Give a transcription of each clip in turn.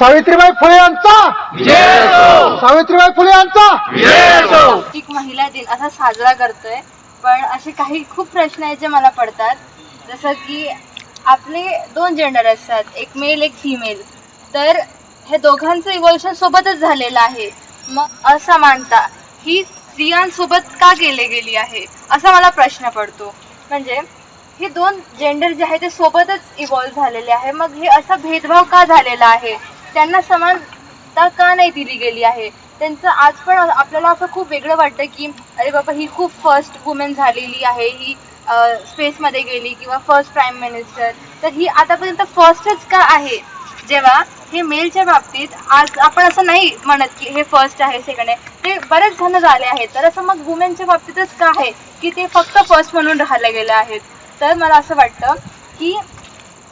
सावित्रीबाई फुले यांचा सावित्रीबाई फुले यांचा जागतिक महिला दिन असा साजरा करतोय. पण असे काही खूप प्रश्न आहेत जे मला पडतात. जसं की आपले दोन जेंडर असतात. एक मेल एक फिमेल तर हे दोघांचं इव्होल्युशन सोबतच झालेलं आहे. मग असमानता ही स्त्रियांसोबत का केली गेली आहे? असा मला प्रश्न पडतो. म्हणजे हे दोन जेंडर जे आहे ते सोबतच इव्हॉल्व्ह झालेले आहे. मग हे असा भेदभाव का झालेला आहे? त्यांना समानता का नाही दिली गेली आहे? त्यांचं आज पण आपल्याला असं खूप वेगळं वाटतं की अरे बाबा ही खूप फर्स्ट वुमेन झालेली आहे. ही स्पेसमध्ये गेली किंवा फर्स्ट प्राईम मिनिस्टर तर ही आतापर्यंत फर्स्टच का आहे? जेव्हा हे मेलच्या बाबतीत आज आपण असं नाही म्हणत की हे फर्स्ट आहे सेकंड आहे. ते बरेच जण झाले आहेत. तर असं मग वुमेनच्या बाबतीतच का आहे? की ते फक्त फर्स्ट म्हणून राहिले गेले आहेत? तर मला असं वाटतं की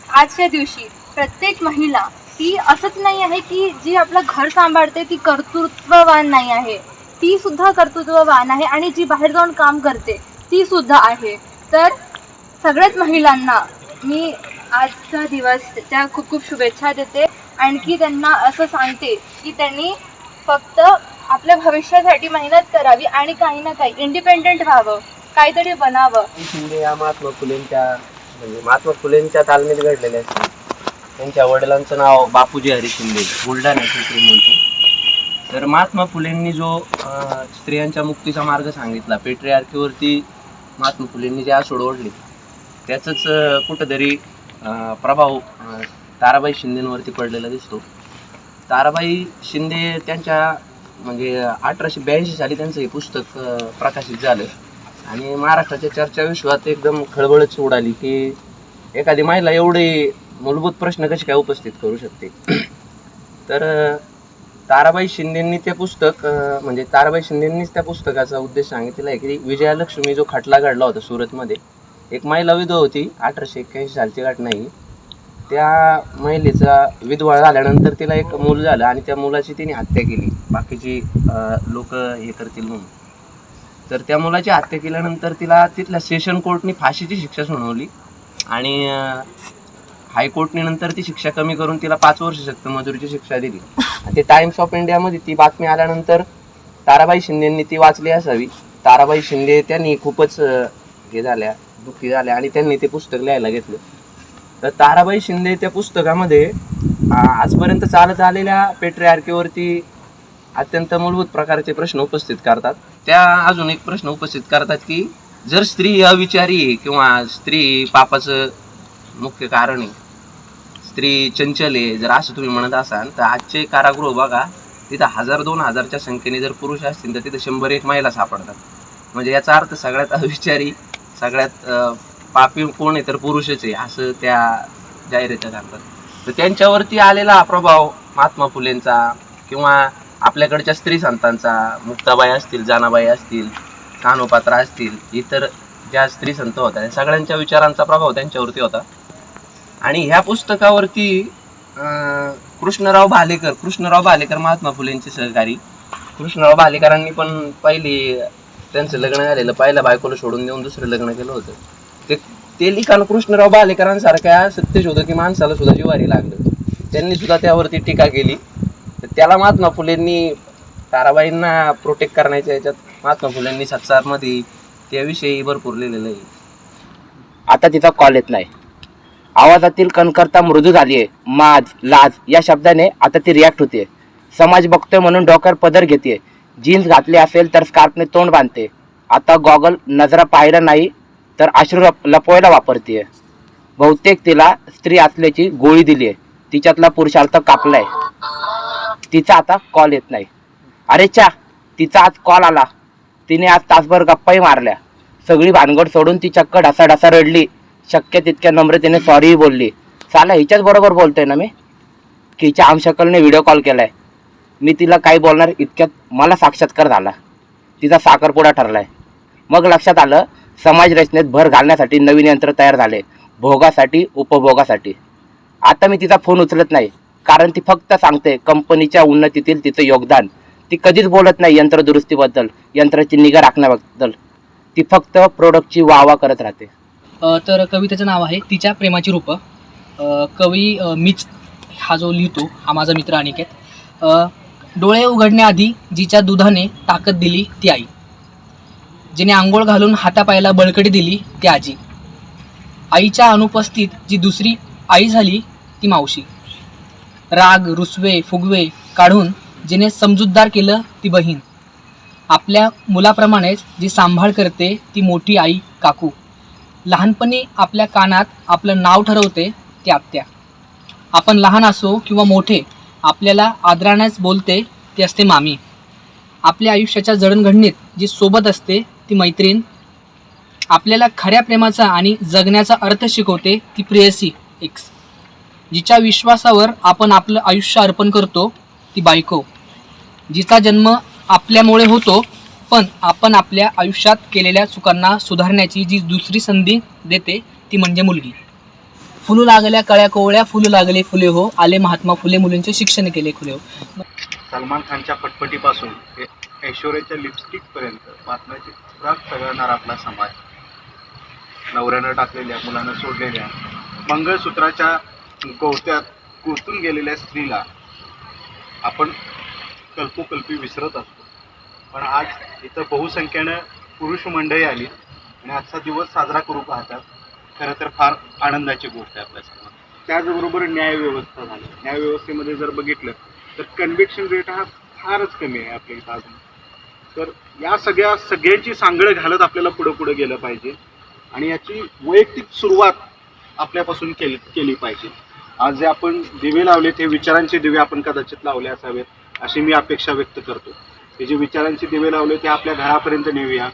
आजच्या दिवशी प्रत्येक महिला ती असंच नाही आहे की जी आपलं घर सांभाळते ती कर्तृत्ववान नाही आहे. ती सुद्धा कर्तृत्ववान आहे आणि जी बाहेर जाऊन काम करते ती सुद्धा आहे. तर सगळ्याच महिलांना मी आजचा दिवस त्या खूप खूप शुभेच्छा देते. आणखी त्यांना असं सांगते की त्यांनी फक्त आपल्या भविष्यासाठी मेहनत करावी आणि काही ना काही इंडिपेंडेंट व्हावं काहीतरी बनावं. शिंदे या महात्मा फुलेंच्या म्हणजे महात्मा फुलेंच्या तालमीत घडलेले आहेत. त्यांच्या वडिलांचं नाव बापूजी हरी शिंदे बुलढाण्याचे श्रीमंत तर महात्मा फुलेंनी जो स्त्रियांच्या मुक्तीचा मार्ग सांगितला पेट्रियार्कीवरती महात्मा फुलेंनी जे आसूड ओढले त्याचंच कुठंतरी प्रभाव ताराबाई शिंदेंवरती पडलेला दिसतो. ताराबाई शिंदे त्यांच्या म्हणजे अठराशे ब्याऐंशी साली त्यांचं हे पुस्तक प्रकाशित झालं. आणि महाराष्ट्राच्या चर्चा विश्वात एकदम खळबळच उडाली की एखादी महिला एवढी मूलभूत प्रश्न कसे काय उपस्थित करू शकते? तर ताराबाई शिंदेंनी ते पुस्तक म्हणजे ताराबाई शिंदेंनीच त्या पुस्तकाचा उद्देश सांगितलेला आहे की विजयालक्ष्मी जो खटला घडला होता सुरतमध्ये एक महिला विधवा होती अठराशे एक्क्याऐंशी सालची घटना ही. त्या महिलेचा विधवा झाल्यानंतर तिला एक मूल झालं आणि त्या मुलाची तिने हत्या केली. बाकीची लोक हे करतील म्हणून. तर त्या मुलाची हत्या केल्यानंतर तिला तिथल्या सेशन कोर्टने फाशीची शिक्षा सुनावली आणि हायकोर्टने नंतर ती शिक्षा कमी करून तिला पाच वर्ष सक्त मजुरीची शिक्षा दिली. आणि ते टाइम्स ऑफ इंडियामध्ये ती बातमी आल्यानंतर ताराबाई शिंदेंनी ती वाचली असावी. ताराबाई शिंदे त्यांनी खूपच अं, हे झाल्या दुःखी झाल्या आणि त्यांनी ते पुस्तक लिहायला घेतलं. तर ताराबाई शिंदे त्या पुस्तकामध्ये आ- आजपर्यंत चालत आलेल्या पेट्रियार्कीवरती अत्यंत मूलभूत प्रकारचे प्रश्न उपस्थित करतात. त्या अजून एक प्रश्न उपस्थित करतात की जर स्त्री अविचारी आहे किंवा स्त्री पापाचं मुख्य कारण आहे. स्त्री चंचल आहे जर असं तुम्ही म्हणत असाल तर आजचे कारागृह बघा तिथं हजार दोन हजारच्या संख्येने जर पुरुष असतील तर तिथं शंभर एक महिला सापडतात. म्हणजे याचा अर्थ सगळ्यात अविचारी सगळ्यात पापी कोण आहे तर पुरुषच आहे असं त्या जाहिराती सांगतात. तर त्यांच्यावरती आलेला हा प्रभाव महात्मा फुलेंचा किंवा आपल्याकडच्या स्त्री संतांचा मुक्ताबाई असतील जानाबाई असतील कानोपात्रा असतील इतर ज्या स्त्री संत होत्या सगळ्यांच्या विचारांचा प्रभाव त्यांच्यावरती होता. आणि ह्या पुस्तकावरती कृष्णराव भालेकर कृष्णराव भालेकर महात्मा फुलेंचे सहकारी. कृष्णराव भालेकरांनी पण पहिली त्यांचं लग्न झालेलं पहिल्या बायकोला सोडून देऊन दुसरं लग्न केलं होतं. ते ते लिखाण कृष्णराव भालेकरांसारख्या सत्यशोधकी माणसाला सुद्धा जिवारी लागलं. त्यांनी सुद्धा त्यावरती टीका केली. तर त्याला महात्मा फुलेंनी ताराबाईंना प्रोटेक्ट करण्याच्या याच्यात महात्मा फुलेंनी सत्सारमध्ये त्याविषयी भरपूर लिहिलेलं आहे. आता तिचा कॉल येत नाही आवाजातील कणकरता मृदू झाली आहे. माज लाज या शब्दाने आता ती रिॲक्ट होते. समाज बघतोय म्हणून डोक्यावर पदर घेते. जीन्स घातली असेल तर स्कार्फने तोंड बांधते. आता गॉगल नजरा पाहिला नाही तर अश्रू लपवायला वापरते. बहुतेक तिला स्त्री असल्याची गोळी दिली आहे. तिच्यातला पुरुषार्थ कापलाय. तिचा आता कॉल येत नाही. अरे चा तिचा आज कॉल आला. तिने आज तासभर गप्पाही मारल्या. सगळी भानगड सोडून ती चक्क ढसा ढसा रडली. शक्य तितक्या नम्रतेने सॉरी बोलली. साला हिच्याच बरोबर बोलतोय ना मी? की हिच्या आमशकलने व्हिडिओ कॉल केलाय. मी तिला काही बोलणार इतक्यात मला साक्षात्कार झाला. तिचा साखरपुडा ठरलाय. मग लक्षात आलं समाज रचनेत भर घालण्यासाठी नवीन यंत्र तयार झाले. भोगासाठी उपभोगासाठी. आता मी तिचा फोन उचलत नाही. कारण ती फक्त सांगते कंपनीच्या उन्नतीतील तिचं योगदान. ती कधीच बोलत नाही यंत्रदुरुस्तीबद्दल यंत्राची निगा राखण्याबद्दल. ती फक्त प्रोडक्टची वाहवा करत राहते. तर कवितेचं नाव आहे तिच्या प्रेमाची रूपं. कवी मीच हा जो लिहितो हा माझा मित्र अनिकेत. डोळे उघडण्याआधी जिच्या दुधाने ताकद दिली ती आई. जिने आंघोळ घालून हातापायाला बळकटी दिली ती आजी. आईच्या अनुपस्थित जी दुसरी आई झाली ती मावशी. राग रुसवे फुगवे काढून जिने समजूतदार केलं ती बहीण. आपल्या मुलाप्रमाणेच जी सांभाळ करते ती मोठी आई काकू. लहानपणी आपल्या कानात आपलं नाव ठरवते ते आत्या आपण लहान असो किंवा मोठे आपल्याला आदरानेच बोलते ती असते मामी. आपल्या आयुष्याच्या जडणघडणीत जी सोबत असते ती मैत्रीण आपल्याला खऱ्या प्रेमाचा आणि जगण्याचा अर्थ शिकवते ती प्रेयसी एक्स जिच्या विश्वासावर आपण आपलं आयुष्य अर्पण करतो ती बायको. जिचा जन्म आपल्यामुळे होतो पण आपण आपल्या आयुष्यात केलेल्या चुकांना सुधारण्याची जी दुसरी संधी देते ती म्हणजे मुलगी. फुलू लागल्या कळ्या कोवळ्या फुलू लागले फुले हो. आले महात्मा फुले मुलींचे शिक्षण केले खुले हो. सलमान खानच्या पटपटीपासून ऐश्वर्याच्या लिपस्टिकपर्यंत बातम्याची राग सगळणार आपला समाज. नवऱ्यानं टाकलेल्या मुलानं सोडलेल्या मंगळसूत्राच्या गोवत्यात गुंतून गेलेल्या स्त्रीला आपण कल्पोकल्पी विसरत असतो पण आज इथं बहुसंख्येनं पुरुष मंडळी आली आणि आजचा दिवस साजरा करू पाहतात. खरं तर फार आनंदाची गोष्ट आहे आपल्या सर्वांना. त्याचबरोबर न्यायव्यवस्था झाली. न्यायव्यवस्थेमध्ये जर बघितलं तर कन्व्हिक्शन रेट हा फारच कमी आहे आपल्या इथं अजून. तर या सगळ्या सगळ्यांची सांगड घालत आपल्याला पुढं पुढं गेलं पाहिजे. आणि याची वैयक्तिक सुरुवात आपल्यापासून केली केली पाहिजे. आज जे आपण दिवे लावले ते विचारांचे दिवे आपण कदाचित लावले असावेत अशी मी अपेक्षा व्यक्त करतो. हे जे विचारांचे दिवे लावले ते आपल्या घरापर्यंत नेऊया.